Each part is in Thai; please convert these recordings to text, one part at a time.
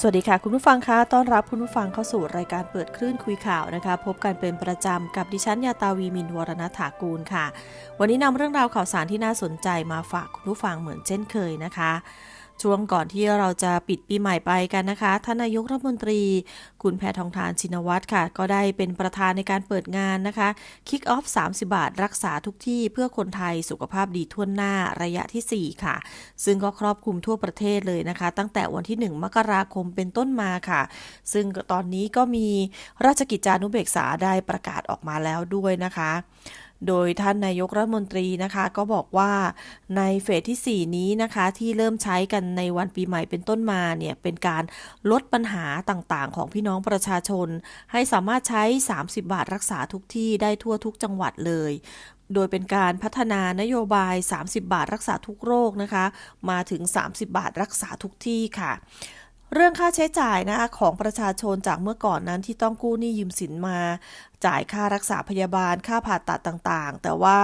สวัสดีค่ะ คุณผู้ฟังคะต้อนรับคุณผู้ฟังเข้าสู่รายการเปิดคลื่นคุยข่าวนะคะ พบกันเป็นประจำกับดิฉันยาตาวีมินวรณถากูลค่ะ วันนี้นำเรื่องราวข่าวสารที่น่าสนใจมาฝากคุณผู้ฟังเหมือนเช่นเคยนะคะ ช่วงก่อนที่เราจะปิดปีใหม่ไปกันนะคะท่านนายกรัฐมนตรี คุณแพทองทานชินวัตรค่ะ ก็ได้เป็นประธานในการเปิดงานนะคะ Kick Off 30 บาท รักษาทุกที่เพื่อคนไทยสุขภาพดีทั่วหน้าระยะทีสี่4 ค่ะ ซึ่งก็ครอบคลุมทั่วประเทศเลยนะคะ ตั้งแต่วันที่ 1 มกราคมเป็นต้นมาค่ะ ซึ่งตอนนี้ก็มีราชกิจจานุเบกษาได้ประกาศออกมาแล้วด้วยนะคะ โดยท่านนายกรัฐมนตรีนะคะ ก็บอกว่าในเฟสที่ 4 นี้นะคะ ที่เริ่มใช้กันในวันปีใหม่เป็นต้นมาเนี่ย เป็นการลดปัญหาต่างๆ ของพี่น้องประชาชน ให้สามารถใช้ 30 บาทรักษาทุกที่ได้ทั่วทุกจังหวัดเลยโดยเป็นการพัฒนานโยบาย 30 บาทรักษาทุกโรคนะคะ มาถึง 30 บาทรักษาทุกที่ค่ะ เรื่องค่าใช้จ่ายนะคะของประชาชนจากเมื่อก่อนนั้นที่ต้องกู้หนี้ยืมสินมาจ่ายค่ารักษาพยาบาลค่าผ่าตัดต่างๆ แต่ว่า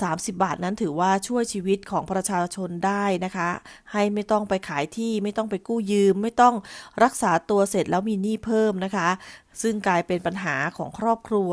30 บาทนั้นถือว่าช่วยชีวิตของประชาชนได้นะคะ ให้ไม่ต้องไปขายที่ไม่ต้องไปกู้ยืม ไม่ต้องรักษาตัวเสร็จแล้วมีหนี้เพิ่มนะคะ ซึ่งกลายเป็นปัญหาของครอบครัว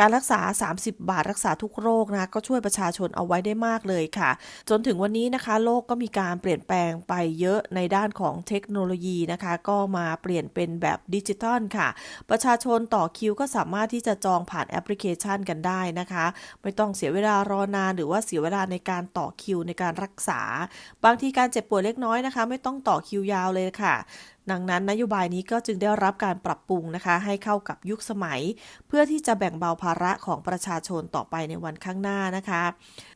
การรักษา 30 บาทรักษาทุกโรคนะก็ช่วยประชาชนเอาไว้ได้มากเลยค่ะ จนถึงวันนี้นะคะโลกก็มีการเปลี่ยนแปลงไปเยอะในด้านของเทคโนโลยีนะคะ ก็มาเปลี่ยนเป็นแบบดิจิทัลค่ะ ประชาชนต่อคิวก็สามารถที่จะจองผ่านแอปพลิเคชันกันได้นะคะ ไม่ต้องเสียเวลารอนาน หรือว่าเสียเวลาในการต่อคิวในการรักษา บางทีการเจ็บป่วยเล็กน้อยนะคะ ไม่ต้องต่อคิวยาวเลยค่ะ ดังนั้นนโยบายนี้ก็จึงได้รับการปรับปรุงนะคะ ให้เข้ากับยุคสมัย เพื่อที่จะแบ่งเบาภาระของประชาชนต่อไปในวันข้างหน้านะคะ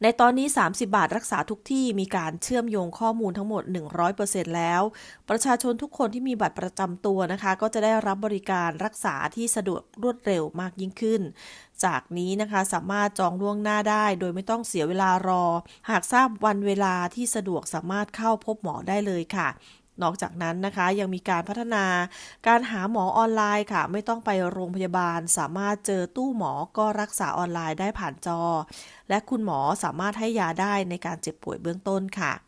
ในตอนนี้ 30 บาทรักษาทุกที่มีการเชื่อมโยงข้อมูลทั้งหมด 100%แล้ว ประชาชนทุกคนที่มีบัตรประจำตัวนะคะ ก็จะได้รับบริการรักษาที่สะดวกรวดเร็วมากยิ่งขึ้น จากนี้นะคะสามารถจองล่วงหน้าได้ โดยไม่ต้องเสียเวลารอ หากทราบวันเวลาที่สะดวกสามารถเข้าพบหมอได้เลยค่ะ นอกจากนั้นนะคะยังมีการพัฒนาการหาหมอออนไลน์ค่ะ ไม่ต้องไปโรงพยาบาล สามารถเจอตู้หมอก็รักษาออนไลน์ได้ผ่านจอ และคุณหมอสามารถให้ยาได้ในการเจ็บป่วยเบื้องต้นค่ะ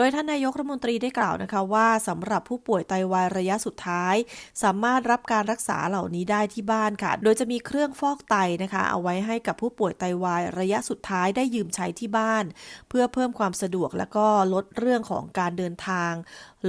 โดยท่านนายกรัฐมนตรีได้กล่าวนะคะว่าสำหรับผู้ป่วยไตวายระยะสุดท้าย สามารถรับการรักษาเหล่านี้ได้ที่บ้านค่ะ โดยจะมีเครื่องฟอกไตนะคะ เอาไว้ให้กับผู้ป่วยไตวายระยะสุดท้ายได้ยืมใช้ที่บ้าน เพื่อเพิ่มความสะดวกและก็ลดเรื่องของการเดินทาง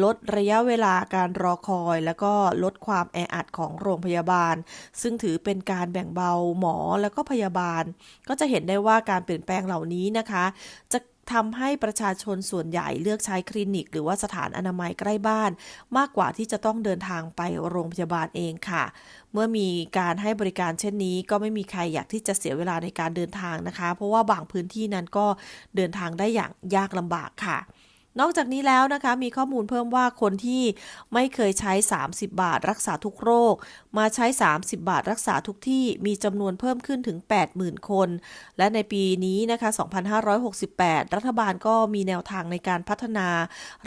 ลดระยะเวลาการรอคอย แล้วก็ลดความแออัดของโรงพยาบาล ซึ่งถือเป็นการแบ่งเบาหมอแล้วก็พยาบาล ก็จะเห็นได้ว่าการเปลี่ยนแปลงเหล่านี้นะคะ จะ ทำให้ประชาชนส่วนใหญ่เลือกใช้คลินิก หรือว่าสถานอนามัยใกล้บ้าน มากกว่าที่จะต้องเดินทางไปโรงพยาบาลเองค่ะ เมื่อมีการให้บริการเช่นนี้ ก็ไม่มีใครอยากที่จะเสียเวลาในการเดินทางนะคะ เพราะว่าบางพื้นที่นั้นก็เดินทางได้อย่างยากลำบากค่ะ นอกจากนี้แล้วนะคะมีข้อมูลเพิ่มว่าคนที่ไม่เคยใช้ 30 บาทรักษาทุกโรค มาใช้ 30 บาทรักษาทุกที่มีจำนวนเพิ่มขึ้นถึง 80,000 คน และในปีนี้นะคะ 2568 รัฐบาลก็มีแนวทางในการพัฒนา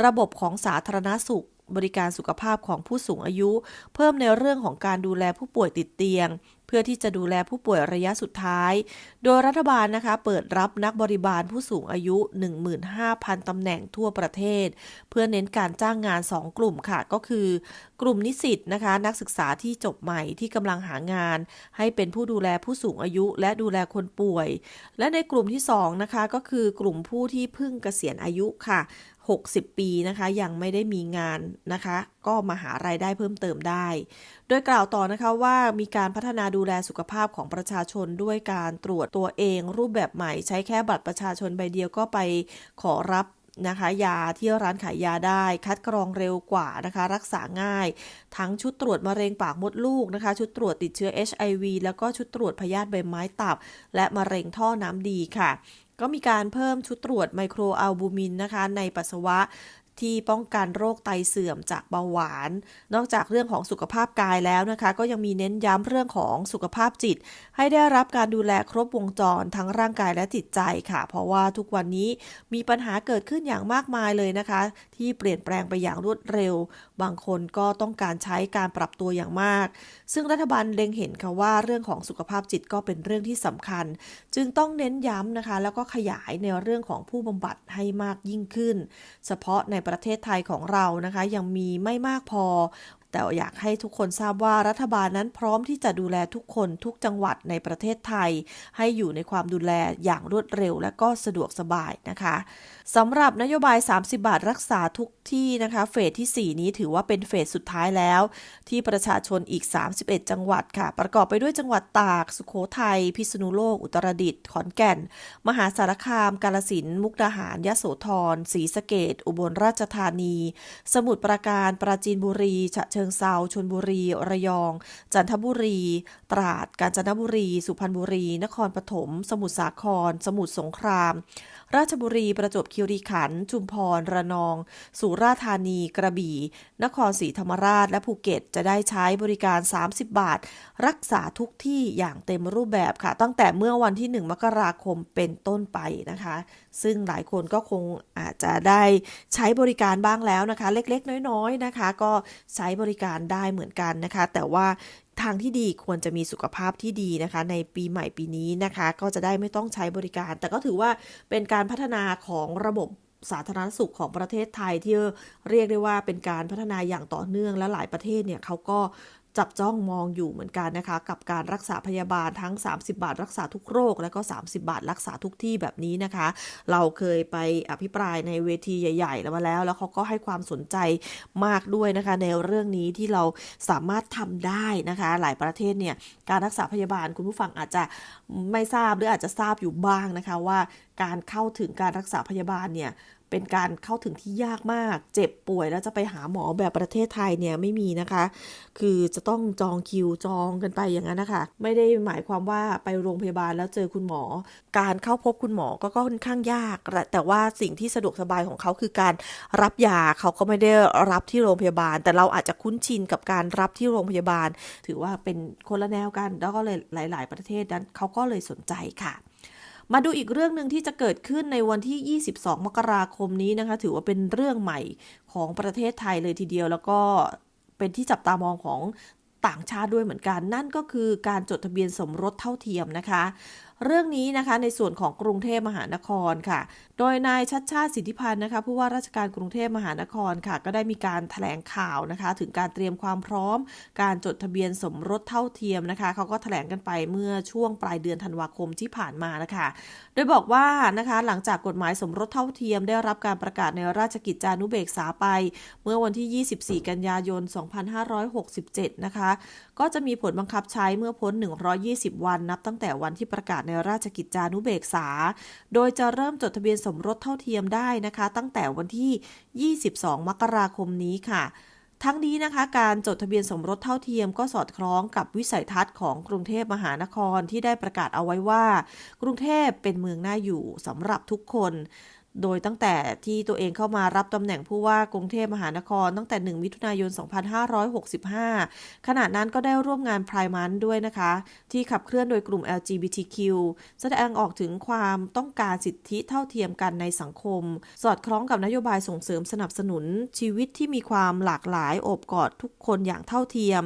ระบบของสาธารณสุขบริการสุขภาพของผู้สูงอายุ เพิ่มในเรื่องของการดูแลผู้ป่วยติดเตียง พื่อที่จะดูแลผู้ป่วยระยะสุดท้าย โดยรัฐบาลนะคะเปิดรับนักบริบาลผู้สูงอายุ 15,000 ตำแหน่งทั่วประเทศ เพื่อเน้นการจ้างงาน 2 กลุ่มค่ะก็คือ กลุ่มนิสิตนะคะ นักศึกษาที่จบใหม่ที่กำลังหางาน ให้เป็นผู้ดูแลผู้สูงอายุและดูแลคนป่วย และในกลุ่มที่2นะคะก็คือกลุ่มผู้ที่เพิ่งเกษียณอายุค่ะ 60 ปีนะคะยังไม่ได้มีงานนะคะ ก็มาหารายได้เพิ่มเติมได้ โดยกล่าวต่อนะคะว่ามีการพัฒนาดูแลสุขภาพของประชาชนด้วยการตรวจตัวเองรูปแบบใหม่ ใช้แค่บัตรประชาชนใบเดียวก็ไปขอรับ นะคะยาที่ร้านขายยาได้ คัดกรองเร็วกว่านะคะรักษาง่าย ทั้งชุดตรวจมะเร็งปากมดลูกนะคะชุดตรวจติดเชื้อ HIV แล้วก็ชุดตรวจพยาธิใบไม้ตับ และมะเร็งท่อน้ำดีค่ะ ก็มีการเพิ่มชุดตรวจไมโครอัลบูมินนะคะในปัสสาวะ ที่ป้องกันโรคไตเสื่อมจากเบาหวาน นอกจากเรื่องของสุขภาพกายแล้วนะคะ ก็ยังมีเน้นย้ำเรื่องของสุขภาพจิต ให้ได้รับการดูแลครบวงจรทั้งร่างกายและจิตใจค่ะ เพราะว่าทุกวันนี้มีปัญหาเกิดขึ้นอย่างมากมายเลยนะคะ ที่เปลี่ยนแปลงไปอย่างรวดเร็ว บางคนก็ต้องการใช้การปรับตัวอย่างมาก ซึ่งรัฐบาลเล็งเห็นค่ะว่าเรื่องของสุขภาพจิตก็เป็นเรื่องที่สำคัญ จึงต้องเน้นย้ำนะคะ แล้วก็ขยายในเรื่องของผู้บำบัดให้มากยิ่งขึ้น เฉพาะในประเทศไทยของเรานะคะ ยังมีไม่มากพอ แต่อยากให้ทุกคนทราบว่ารัฐบาลนั้นพร้อมที่จะดูแลทุกคนทุกจังหวัดในประเทศไทย ให้อยู่ในความดูแลอย่างรวดเร็ว และก็สะดวกสบายนะคะสำหรับนโยบาย 30 บาทรักษาทุกที่นะคะเฟสที่ 4 นี้ถือว่าเป็นเฟสสุดท้ายแล้ว ที่ประชาชนอีก 31 จังหวัดค่ะ ประกอบไปด้วยจังหวัดตาก สุโขทัยพิษณุโลก อุตรดิตถ์ขอนแก่น มหาสารคาม กาลสินมุกดาหารยะโสธรศรีสะเกดอุบลราชธานี สมุทรปราการปราจีนบุรีฉะเชิงเซาชนบุรี ระยอง จันทบุรี ตราด กาญจนบุรี สุพรรณบุรี นครปฐม สมุทรสาคร สมุทรสงคราม ราชบุรีประจวบคีรีขันธ์ชุมพร ระนอง สุราษฎร์ธานี กระบี่ นครศรีธรรมราช และภูเก็ต จะได้ใช้บริการ 30 บาท รักษาทุกที่อย่างเต็มรูปแบบค่ะ ตั้งแต่เมื่อวันที่ 1 มกราคมเป็นต้นไปนะคะ ซึ่งหลายคนก็คงอาจจะได้ใช้บริการบ้างแล้วนะคะ เล็กๆ น้อยๆนะคะ ก็ใช้บริการได้เหมือนกันนะคะ แต่ว่า ทางที่ดีควรจะมีสุขภาพที่ดีนะคะ ในปีใหม่ปีนี้นะคะ ก็จะได้ไม่ต้องใช้บริการ แต่ก็ถือว่าเป็นการพัฒนาของระบบสาธารณสุขของประเทศไทยที่เรียกได้ว่าเป็นการพัฒนาอย่างต่อเนื่องและหลายประเทศเนี่ยเขาก็ จับจ้องมองอยู่เหมือนกันนะคะ กับการรักษาพยาบาลทั้ง 30 บาท รักษาทุกโรค และก็ 30 บาท รักษาทุกที่แบบนี้นะคะ เราเคยไปอภิปรายในเวทีใหญ่ๆแล้วมาแล้ว แล้วเขาก็ให้ความสนใจมากด้วยนะคะ ในเรื่องนี้ที่เราสามารถทำได้นะคะ หลายประเทศเนี่ยการรักษาพยาบาลคุณผู้ฟังอาจจะไม่ทราบหรืออาจจะทราบอยู่บ้างนะคะว่าการเข้าถึงการรักษาพยาบาลเนี่ย เป็นการเข้าถึงที่ยากมาก เจ็บป่วยแล้วจะไปหาหมอแบบประเทศไทยเนี่ยไม่มีนะคะ คือจะต้องจองคิวจองกันไปอย่างนั้นนะคะ ไม่ได้หมายความว่าไปโรงพยาบาลแล้วเจอคุณหมอ การเข้าพบคุณหมอก็ค่อนข้างยาก แต่ว่าสิ่งที่สะดวกสบายของเขาคือการรับยาเขาก็ไม่ได้รับที่โรงพยาบาล แต่เราอาจจะคุ้นชินกับการรับที่โรงพยาบาล ถือว่าเป็นคนละแนวกัน แล้วก็เลยหลาย ๆ ประเทศนั้นเขาก็เลยสนใจค่ะ มาดูอีกเรื่องหนึ่งที่จะเกิดขึ้นในวันที่ 22 มกราคมนี้นะคะ ถือว่าเป็นเรื่องใหม่ของประเทศไทยเลยทีเดียว แล้วก็เป็นที่จับตามองของต่างชาติด้วยเหมือนกัน นั่นก็คือการจดทะเบียนสมรสเท่าเทียมนะคะ เรื่องนี้นะคะในส่วนของกรุงเทพมหานครค่ะ โดยนายชัดชาติสิทธิพันธ์นะคะผู้ว่าราชการกรุงเทพมหานครค่ะ ก็ได้มีการแถลงข่าวนะคะ ถึงการเตรียมความพร้อม การจดทะเบียนสมรสเท่าเทียมนะคะเขาก็แถลงกันไปเมื่อช่วงปลายเดือนธันวาคมที่ผ่านมานะคะ โดยบอกว่านะคะหลังจากกฎหมายสมรสเท่าเทียม ได้รับการประกาศในราชกิจจานุเบกษาไป เมื่อวันที่ 24 กันยายน 2567 นะคะก็จะมีผลบังคับใช้เมื่อพ้น 120 วันนับตั้งแต่วันที่ประกาศในราชกิจจานุเบกษา โดยจะเริ่มจดทะเบียนสมรสเท่าเทียมได้นะคะ ตั้งแต่วันที่ 22 มกราคมนี้ค่ะทั้งนี้นะคะการจดทะเบียนสมรสเท่าเทียมก็สอดคล้องกับวิสัยทัศน์ของกรุงเทพมหานครที่ได้ประกาศเอาไว้ว่า กรุงเทพเป็นเมืองน่าอยู่สำหรับทุกคน โดยตั้งแต่ที่ตัวเองเข้ามารับตำแหน่งผู้ว่ากรุงเทพมหานคร ตั้งแต่ 1 มิถุนายน 2565 ขณะนั้นก็ได้ร่วมงาน Pride Month ด้วยนะคะ ที่ขับเคลื่อนโดยกลุ่ม LGBTQ แสดงออกถึงความต้องการสิทธิเท่าเทียมกันในสังคม สอดคล้องกับนโยบายส่งเสริมสนับสนุน ชีวิตที่มีความหลากหลายอบกอดทุกคนอย่างเท่าเทียม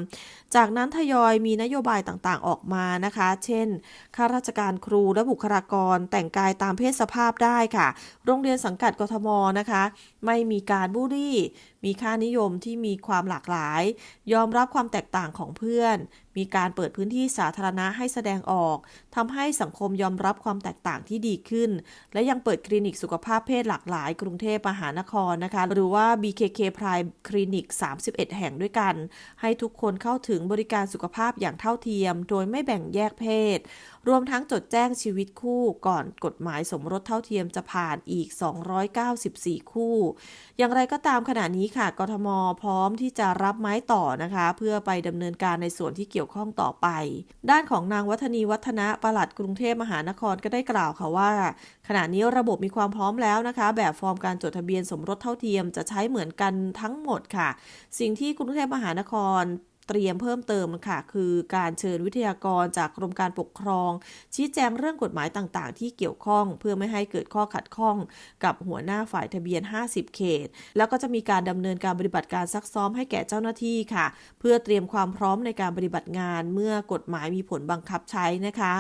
จากนั้นทยอยมีนโยบายต่างๆออกมานะคะ เช่นข้าราชการครูและบุคลากรแต่งกายตามเพศสภาพได้ค่ะโรงเรียนสังกัดกทมนะคะ ไม่มีการบูลลี่ มีค่านิยมที่มีความหลากหลาย ยอมรับความแตกต่างของเพื่อน มีการเปิดพื้นที่สาธารณะให้แสดงออกทำให้สังคมยอมรับความแตกต่างที่ดีขึ้น และยังเปิดคลินิกสุขภาพเพศหลากหลาย กรุงเทพมหานครนะคะ หรือว่า BKK Prime Clinic 31 แห่งด้วยกัน ให้ทุกคนเข้าถึงบริการสุขภาพอย่างเท่าเทียม โดยไม่แบ่งแยกเพศ รวมทั้งจดแจ้งชีวิตคู่ก่อนกฎหมายสมรสเท่าเทียมจะผ่านอีก 294 คู่อย่างไรก็ตามขณะนี้ค่ะ กทมพร้อมที่จะรับไม้ต่อนะคะ เพื่อไปดำเนินการในส่วนที่เกี่ยวข้องต่อไป ด้านของนางวัฒนีวัฒนะประหลัดกรุงเทพมหานครก็ได้กล่าวค่ะว่า ขณะนี้ระบบมีความพร้อมแล้วนะคะ แบบฟอร์มการจดทะเบียนสมรสเท่าเทียมจะใช้เหมือนกันทั้งหมดค่ะ สิ่งที่กรุงเทพมหานคร เตรียมเพิ่มเติมค่ะ คือการเชิญวิทยากรจากกรมการปกครอง ชี้แจงเรื่องกฎหมายต่างๆ ที่เกี่ยวข้อง เพื่อไม่ให้เกิดข้อขัดข้อง กับหัวหน้าฝ่ายทะเบียน 50 เขต แล้วก็จะมีการดำเนินการปฏิบัติการซักซ้อมให้แก่เจ้าหน้าที่ค่ะ เพื่อเตรียมความพร้อมในการปฏิบัติงาน เมื่อกฎหมายมีผลบังคับใช้นะคะ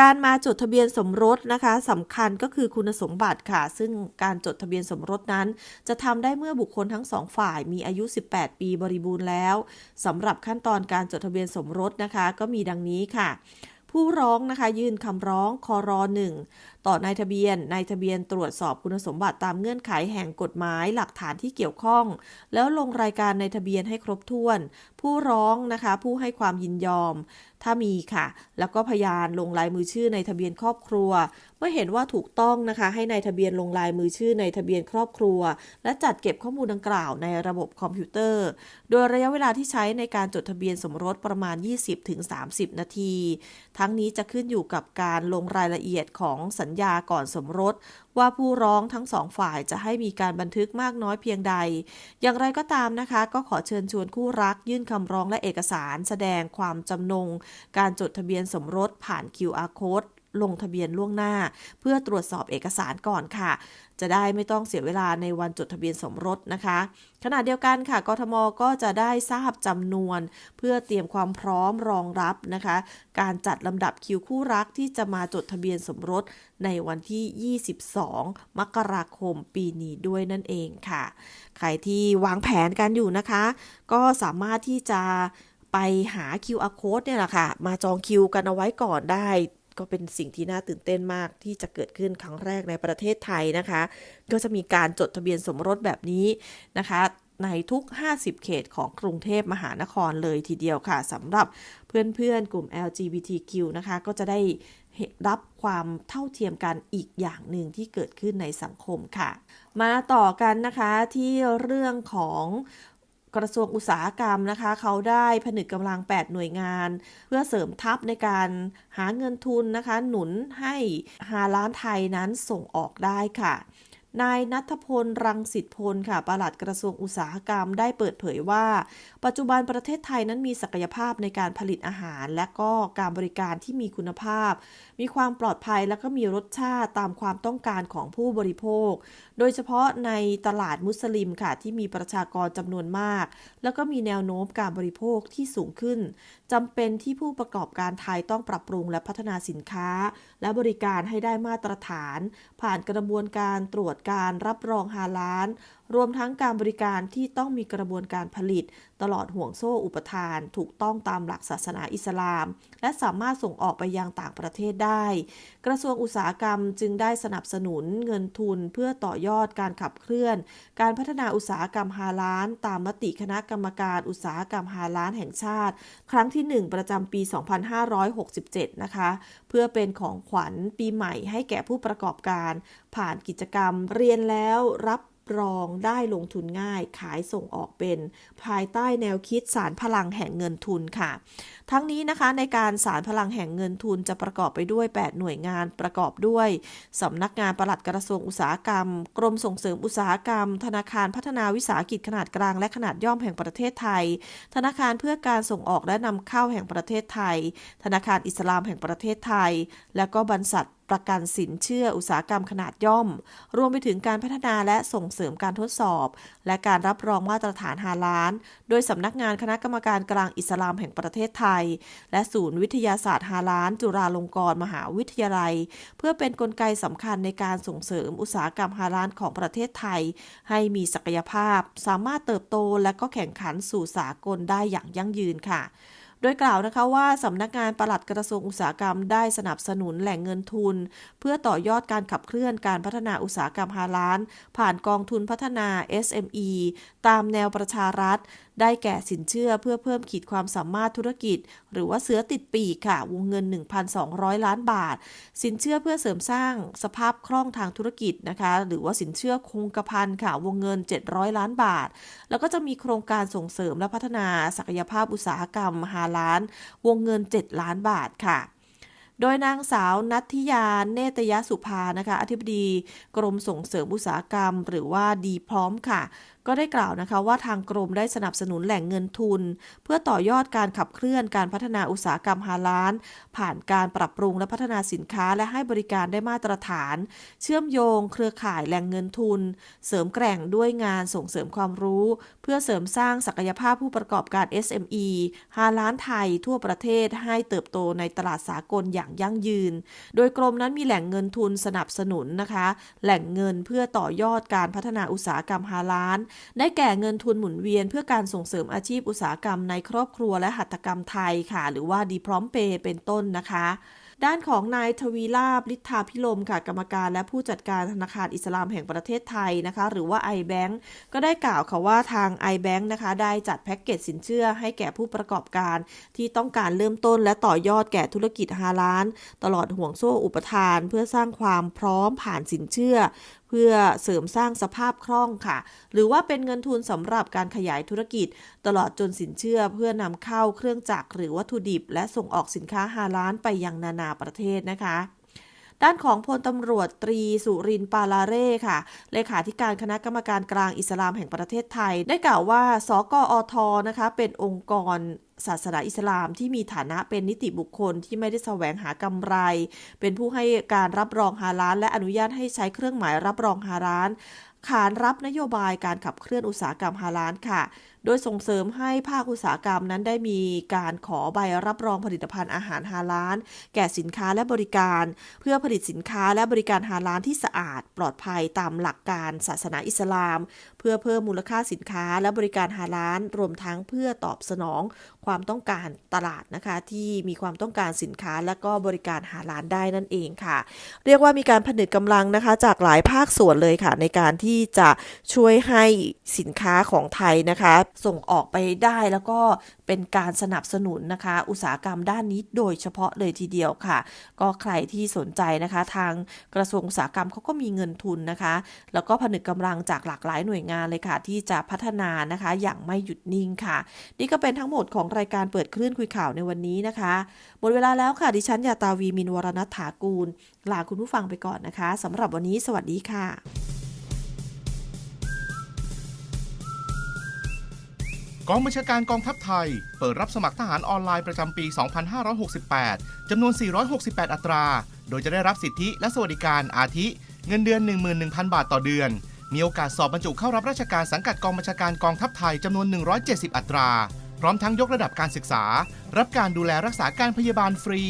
การมาจดทะเบียนสมรสนะคะสำคัญก็คือคุณสมบัติค่ะ ซึ่งการจดทะเบียนสมรสนั้น จะทำได้เมื่อบุคคลทั้งสองฝ่ายมีอายุ 18 ปีบริบูรณ์แล้วสำหรับขั้นตอนการจดทะเบียนสมรสนะคะ ก็มีดังนี้ค่ะผู้ร้องนะคะยื่นคำร้องคอรอหนึ่ง ต่อนายทะเบียน นายทะเบียนตรวจสอบคุณสมบัติตามเงื่อนไขแห่งกฎหมายหลักฐานที่เกี่ยวข้อง แล้วลงรายการในทะเบียนให้ครบถ้วน ผู้ร้องนะคะ ผู้ให้ความยินยอม ถ้ามีค่ะ แล้วก็พยานลงลายมือชื่อในทะเบียนครอบครัว เมื่อเห็นว่าถูกต้องนะคะ ให้ในายทะเบียนลงลายมือชื่อในทะเบียนครอบครัว และจัดเก็บข้อมูลดังกล่าวในระบบคอมพิวเตอร์ โดยระยะเวลาที่ใช้ในการจดทะเบียนสมรสประมาณ 20-30 นาที ทั้งนี้จะขึ้นอยู่กับการลงรายละเอียดของสัญญาก่อนสมรส ว่าผู้ร้องทั้งสองฝ่ายจะให้มีการบันทึกมากน้อยเพียงใด อย่างไรก็ตามนะคะ ก็ขอเชิญชวนคู่รักยื่นคำร้องและเอกสาร แสดงความจำนง การจดทะเบียนสมรสผ่าน QR code ลงทะเบียนล่วงหน้า เพื่อตรวจสอบเอกสารก่อนค่ะ จะได้ไม่ต้องเสียเวลาในวันจดทะเบียนสมรสนะคะ ขณะเดียวกันค่ะกทมก็จะได้ทราบจำนวน เพื่อเตรียมความพร้อมรองรับนะคะ การจัดลำดับคิวคู่รักที่จะมาจดทะเบียนสมรสในวันที่ 22 มกราคมปีนี้ด้วยนั่นเองค่ะ ใครที่วางแผนกันอยู่นะคะ ก็สามารถที่จะไปหา QR code เนี่ยแหละค่ะ มาจองคิวกันเอาไว้ก่อนได้ ก็เป็นสิ่งที่น่าตื่นเต้นมากที่จะเกิดขึ้นครั้งแรกในประเทศไทยนะคะ ก็จะมีการจดทะเบียนสมรสแบบนี้นะคะในทุก 50 เขตของกรุงเทพมหานครเลยทีเดียวค่ะสำหรับเพื่อนๆ กลุ่ม LGBTQ นะคะ ก็จะได้รับความเท่าเทียมกันอีกอย่างหนึ่งที่เกิดขึ้นในสังคมค่ะ มาต่อกันนะคะที่เรื่องของ กระทรวงอุตสาหกรรมนะคะ เขาได้ผนึกกำลัง 8 หน่วยงาน เพื่อเสริมทัพในการหาเงินทุนนะคะ หนุนให้ฮาล้านไทยนั้นส่งออกได้ค่ะนายนัทพล รังสิตพล ค่ะ ปลัดกระทรวงอุตสาหกรรมได้เปิดเผยว่า ปัจจุบันประเทศไทยนั้นมีศักยภาพในการผลิตอาหาร และก็การบริการที่มีคุณภาพ มีความปลอดภัยและก็มีรสชาติตามความต้องการของผู้บริโภคโดยเฉพาะในตลาดมุสลิมค่ะ ที่มีประชากรจำนวนมาก แล้วก็มีแนวโน้มการบริโภคที่สูงขึ้นจำเป็นที่ผู้ประกอบการไทยต้องปรับปรุงและพัฒนาสินค้า และบริการให้ได้มาตรฐาน ผ่านกระบวนการตรวจการรับรองฮาลาลรวมทั้งการบริการที่ต้องมีกระบวนการผลิต ตลอดห่วงโซ่อุปทาน ถูกต้องตามหลักศาสนาอิสลาม และสามารถส่งออกไปยังต่างประเทศได้ กระทรวงอุตสาหกรรมจึงได้สนับสนุนเงินทุนเพื่อต่อยอดการขับเคลื่อน การพัฒนาอุตสาหกรรมฮาลาน ตามมติคณะกรรมการอุตสาหกรรมฮาลานแห่งชาติ ครั้งที่ 1 ประจำปี 2567 นะคะ เพื่อเป็นของขวัญปีใหม่ให้แก่ผู้ประกอบการ ผ่านกิจกรรมเรียนแล้วรับ รองได้ลงทุนง่าย ขายส่งออกเป็น ภายใต้แนวคิดสารพลังแห่งเงินทุนค่ะ ทั้งนี้นะคะในการสารพลังแห่งเงินทุนจะประกอบไปด้วย 8 หน่วยงานประกอบด้วยสำนักงานปลัดกระทรวงอุตสาหกรรม กรมส่งเสริมอุตสาหกรรม ธนาคารพัฒนาวิสาหกิจขนาดกลางและขนาดย่อมแห่งประเทศไทย ธนาคารเพื่อการส่งออกและนำเข้าแห่งประเทศไทย ธนาคารอิสลามแห่งประเทศไทย และก็บรรษัท ประกันสินเชื่ออุตสาหกรรมขนาดย่อม รวมไปถึงการพัฒนาและส่งเสริมการทดสอบ และการรับรองมาตรฐานฮาลาน โดยสำนักงานคณะกรรมการกลางอิสลามแห่งประเทศไทย และศูนย์วิทยาศาสตร์ฮาลาน จุฬาลงกรณ์มหาวิทยาลัย เพื่อเป็นนกลไกสำคัญในการส่งเสริมอุตสาหกรรมฮาลานของประเทศไทย ให้มีศักยภาพ สามารถเติบโตและก็แข่งขันสู่สากลได้อย่างยั่งยืนค่ะ โดยกล่าวนะคะว่าสำนักงานปลัดกระทรวงอุตสาหกรรมได้สนับสนุนแหล่งเงินทุน เพื่อต่อยอดการขับเคลื่อนการพัฒนาอุตสาหกรรมฮาลาน ผ่านกองทุนพัฒนา SME ตามแนวประชารัฐ ได้แก่สินเชื่อเพื่อเพิ่มขีดความสามารถธุรกิจ หรือว่าเสือติดปีกค่ะ วงเงิน 1,200 ล้านบาท สินเชื่อเพื่อเสริมสร้างสภาพคล่องทางธุรกิจนะคะ หรือว่าสินเชื่อคงกระพันค่ะ วงเงิน 700 ล้านบาท แล้วก็จะมีโครงการส่งเสริมและพัฒนาศักยภาพอุตสาหกรรมฮาลาน วงเงิน 7 ล้านบาทค่ะโดยนางสาวนัทธิยา เนตยสุภานะคะ อธิบดี กรมส่งเสริมอุตสาหกรรม หรือว่าดีพร้อมค่ะ ก็ได้กล่าวนะคะว่าทางกรมได้สนับสนุนแหล่งเงินทุน เพื่อต่อยอดการขับเคลื่อนการพัฒนาอุตสาหกรรมฮาลานผ่านการปรับปรุงและพัฒนาสินค้าและให้บริการได้มาตรฐาน เชื่อมโยง เครือข่ายแหล่งเงินทุน เสริมแกร่งด้วยงานส่งเสริมความรู้ เพื่อเสริมสร้างศักยภาพผู้ประกอบการ SME ฮาล้านไทยทั่วประเทศให้เติบโตในตลาดสากลอย่างยั่งยืน โดยกรมนั้นมีแหล่งเงินทุนสนับสนุนนะคะ แหล่งเงินเพื่อต่อยอดการพัฒนาอุตสาหกรรมฮาล้านได้แก่เงินทุนหมุนเวียน เพื่อการส่งเสริมอาชีพอุตสาหกรรมในครอบครัวและหัตถกรรมไทยค่ะ หรือว่าดีพร้อมเปย์เป็นต้นนะคะด้านของนายทวีลาบลิทธาพิลมค่ะกรรมการและผู้จัดการธนาคารอิสลามแห่งประเทศไทยนะคะ หรือว่า iBank ก็ได้กล่าวค่ะว่าทาง iBank นะคะ ได้จัดแพ็กเกจสินเชื่อให้แก่ผู้ประกอบการ ที่ต้องการเริ่มต้นและต่อยอดแก่ธุรกิจฮาลาน ตลอดห่วงโซ่อุปทาน เพื่อสร้างความพร้อมผ่านสินเชื่อ พื่อเสริมสร้างสภาพคล่องค่ะ หรือว่าเป็นเงินทุนสำหรับการขยายธุรกิจ ตลอดจนสินเชื่อเพื่อนำเข้าเครื่องจักรหรือวัตถุดิบ และส่งออกสินค้าฮาลานไปยังนานาประเทศนะคะ ด้านของพลตำรวจตรีสุรินทร์ปาลาเร่ค่ะ เลขาธิการคณะกรรมการกลางอิสลามแห่งประเทศไทย ได้กล่าวว่า สกอทนะคะเป็นองค์กรศาสนาอิสลามที่มีฐานะเป็นนิติบุคคลที่ไม่ได้แสวงหากำไร เป็นผู้ให้การรับรองฮาลาลและอนุญาตให้ใช้เครื่องหมายรับรองฮาลาลขานรับนโยบายการขับเคลื่อนอุตสาหกรรมฮาลาลค่ะ โดยส่งเสริมให้ภาคอุตสาหกรรมนั้นได้มีการขอใบรับรองผลิตภัณฑ์อาหารฮาลาลแก่สินค้าและบริการ เพื่อผลิตสินค้าและบริการฮาลาลที่สะอาด ปลอดภัยตามหลักการศาสนาอิสลาม เพื่อเพิ่มมูลค่าสินค้าและบริการฮาลาลรวมทั้งเพื่อตอบสนองความต้องการตลาดนะคะ ที่มีความต้องการสินค้าและก็บริการฮาลาลได้นั่นเองค่ะ เรียกว่ามีการผนึกกำลังนะคะ จากหลายภาคส่วนเลยค่ะ ในการที่จะช่วยให้สินค้าของไทยนะคะส่งออกไปได้แล้วก็เป็นการสนับสนุนนะคะ อุตสาหกรรมด้านนี้โดยเฉพาะเลยทีเดียวค่ะ ก็ใครที่สนใจนะคะ ทางกระทรวงอุตสาหกรรมเขาก็มีเงินทุนนะคะ แล้วก็ผนึกกำลังจากหลากหลายหน่วยงานเลยค่ะ ที่จะพัฒนานะคะ อย่างไม่หยุดนิ่งค่ะ นี่ก็เป็นทั้งหมดของรายการเปิดคลื่นคุยข่าวในวันนี้นะคะ หมดเวลาแล้วค่ะดิฉันยาตาวีมินวรณัฐากูล ลาคุณผู้ฟังไปก่อนนะคะสำหรับวันนี้ สวัสดีค่ะ กองบัญชาการกองทัพไทย เปิดรับสมัครทหารออนไลน์ประจำปี 2568 จำนวน 468 อัตรา โดยจะได้รับสิทธิและสวัสดิการอาทิ เงินเดือน 11,000 บาทต่อเดือน มีโอกาสสอบบรรจุเข้ารับราชการสังกัดกองบัญชาการกองทัพไทยจำนวน 170 อัตรา พร้อมทั้งยกระดับการศึกษา รับการดูแลรักษาการพยาบาลฟรี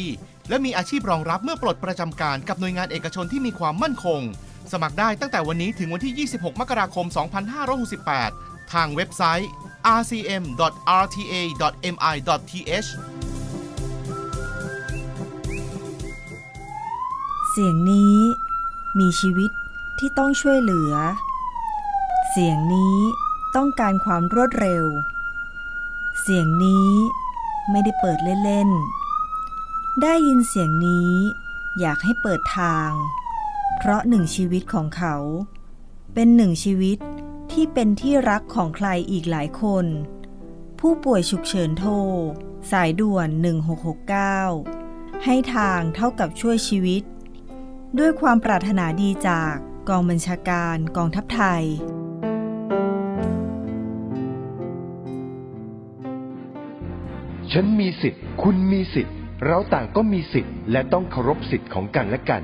และมีอาชีพรองรับเมื่อปลดประจำการกับหน่วยงานเอกชนที่มีความมั่นคง สมัครได้ตั้งแต่วันนี้ถึงวันที่ 26 มกราคม 2568 ทางเว็บไซต์ rcm.rta.mi.th เสียงนี้มีชีวิตที่ต้องช่วยเหลือ เสียงนี้ต้องการความรวดเร็ว เสียงนี้ไม่ได้เปิดเล่นๆ ได้ยินเสียงนี้อยากให้เปิดทาง เพราะหนึ่งชีวิตของเขา เป็นหนึ่งชีวิต ที่เป็นที่รักของใครอีกหลายคน ผู้ป่วยฉุกเฉินโทร สายด่วน 1669 ให้ทางเท่ากับช่วยชีวิต ด้วยความปรารถนาดีจากกองบัญชาการกองทัพไทยฉันมีสิทธิ์ คุณมีสิทธิ์ เราต่างก็มีสิทธิ์ และต้องเคารพสิทธิ์ของกันและกัน